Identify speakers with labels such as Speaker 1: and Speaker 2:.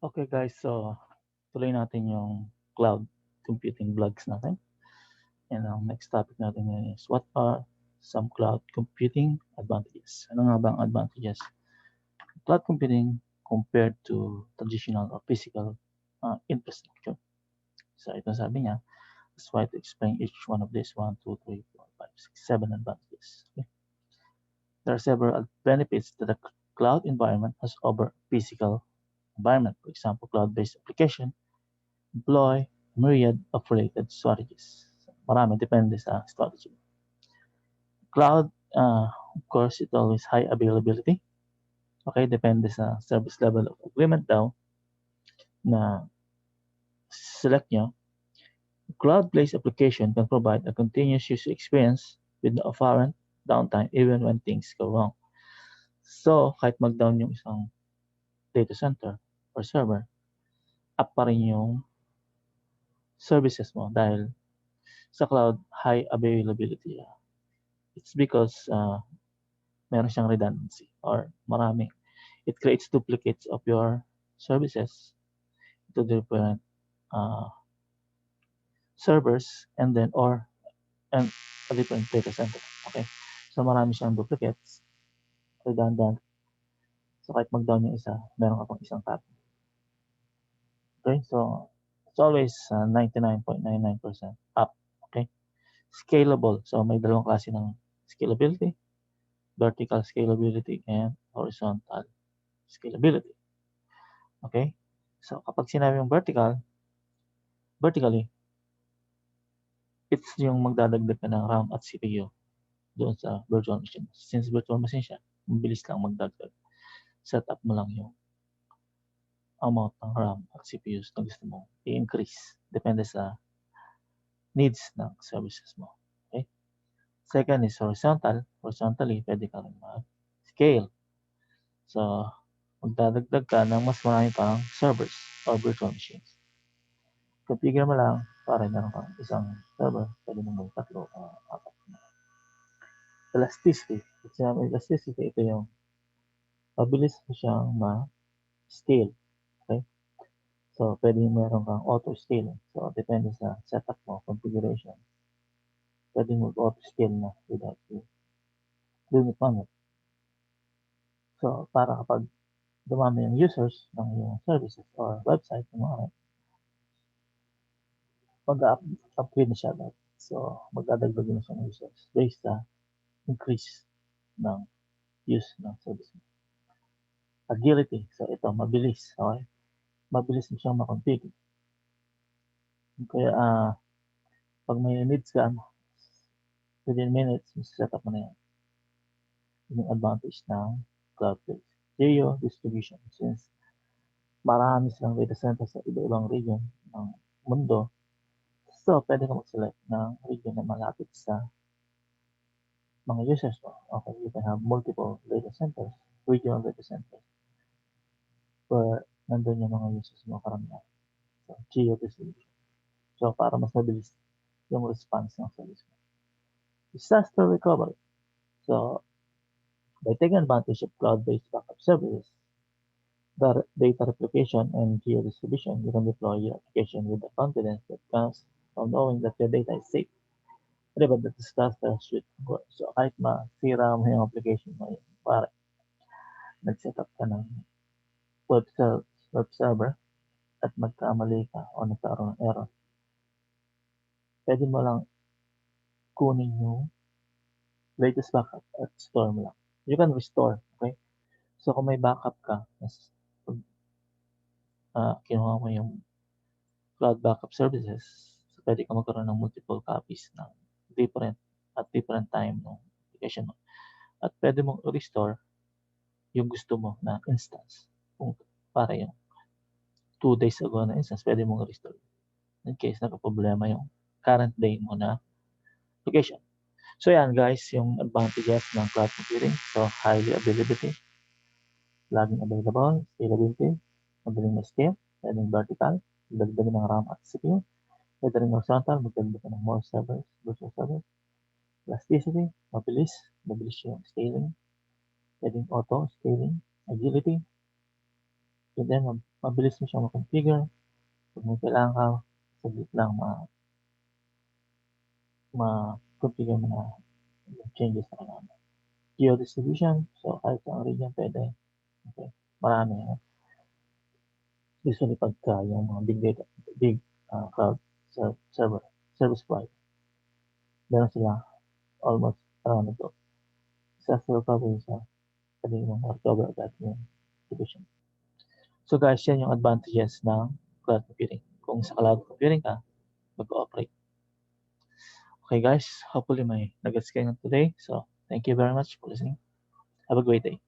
Speaker 1: Okay guys, so tuloy natin yung cloud computing vlogs natin. And ang next topic natin ngayon is what are some cloud computing advantages? Ano nga ba ang advantages? Cloud computing compared to traditional or physical uh, infrastructure. So ito sabi niya, let's try to explain each one of these 1, 2, 3, 4, 5, 6, 7 advantages. Okay? There are several benefits that the cloud environment has over physical environment. For example, cloud-based application employ myriad of related strategies. Marami, depende sa strategy. Cloud, uh, of course, it always high availability. Okay, depende sa service level of agreement daw na select nyo. Cloud-based application can provide a continuous user experience with no apparent downtime even when things go wrong. So, kahit mag-down yung isang data center or server, up pa rin yung services mo dahil sa cloud, high availability. It's because uh, meron siyang redundancy or marami. It creates duplicates of your services to different uh, servers and then or and a different data center. Okay? So marami siyang duplicates, redundant. So kahit mag-down yung isa, meron ka pang isang copy. Okay? So it's always uh, 99.99% up. Okay? Scalable. So may dalawang klase ng scalability, vertical scalability and horizontal scalability. Okay? So kapag sinabi yung vertical, vertically, it's yung magdadagdag ka ng RAM at CPU doon sa virtual machine. Since virtual machine siya, mabilis lang magdagdag. Set up mo lang yung amount ng RAM at CPUs na gusto mo i-increase. Depende sa needs ng services mo. Okay? Second is horizontal. Horizontally, pwede ka rin mag-scale. So, magdadagdag ka ng mas marami pang servers or virtual machines. Configure mo lang para meron kang isang server, pwede mo may tatlo o uh, apat. Elasticity. At sinabi elasticity, ito yung mabilis mo siyang ma-scale. So, pwede meron kang auto-scaling. So, depende sa setup mo, configuration. Pwede mo auto-scale na without you doing it manually. So, para kapag dumami yung users ng yung services or website ng mga mag-upgrade na siya agad. So, magdadagdag na siya ng users based sa increase ng use ng service. Agility. So, ito, mabilis. Okay? Mabilis mo siyang makonfigure. Kaya, uh, pag may needs ka, within minutes, set up mo na yan. Yung advantage ng cloud-based. Geo distribution. Since marami silang data center sa iba-ibang region ng mundo, So, pwede ka mag-select ng region na malapit sa mga users mo. Okay, you can have multiple data centers, regional data centers, where nandun yung mga users mo karamihan. So, geo-distribution. So, para mas mabilis yung response ng service mo. Disaster recovery. So, by taking advantage of cloud-based backup services, the data replication and geo-distribution, you can deploy your application with the confidence that comes from knowing that your data is safe. Diba, that disaster should work. So, kahit masira mo yung application mo, yun, pare, nag-set up ka ng web, ser web server at magkamali ka o nagkaroon ng error, pwede mo lang kunin yung latest backup at store mo lang. You can restore, okay? So, kung may backup ka, mas, uh, kinuha mo yung cloud backup services, pwede ka magkaroon ng multiple copies ng different at different time ng application mo. At pwede mong restore yung gusto mo na instance. Kung para yung 2 days ago na instance, pwede mong restore. In case nagka-problema yung current day mo na application. So yan guys, yung advantages ng cloud computing. So highly availability, laging available, scalability, madaling ma-scale, pwedeng vertical, dagdagan ng RAM at CPU, Pwede rin horizontal, magdagdag ng more servers, virtual servers. Elasticity, mabilis, mabilis yung scaling. Pwedeng auto, scaling, agility, And then, mab- mabilis mo siyang makonfigure. Kung may kailangan ka, saglit lang ma ma-configure mo na yung changes na kailangan. Geo distribution. So, kahit ang region pwede. Okay. Marami. No? Usually pagka yung mga big data, big uh, cloud ser- server, service provider. Meron sila almost around. Disaster recovery sa pwede mo recover agad yung distribution. So guys, yan yung advantages ng cloud computing. Kung sa cloud computing ka, mag-operate. Okay guys, hopefully may nag-gets kayo today. So, thank you very much for listening. Have a great day.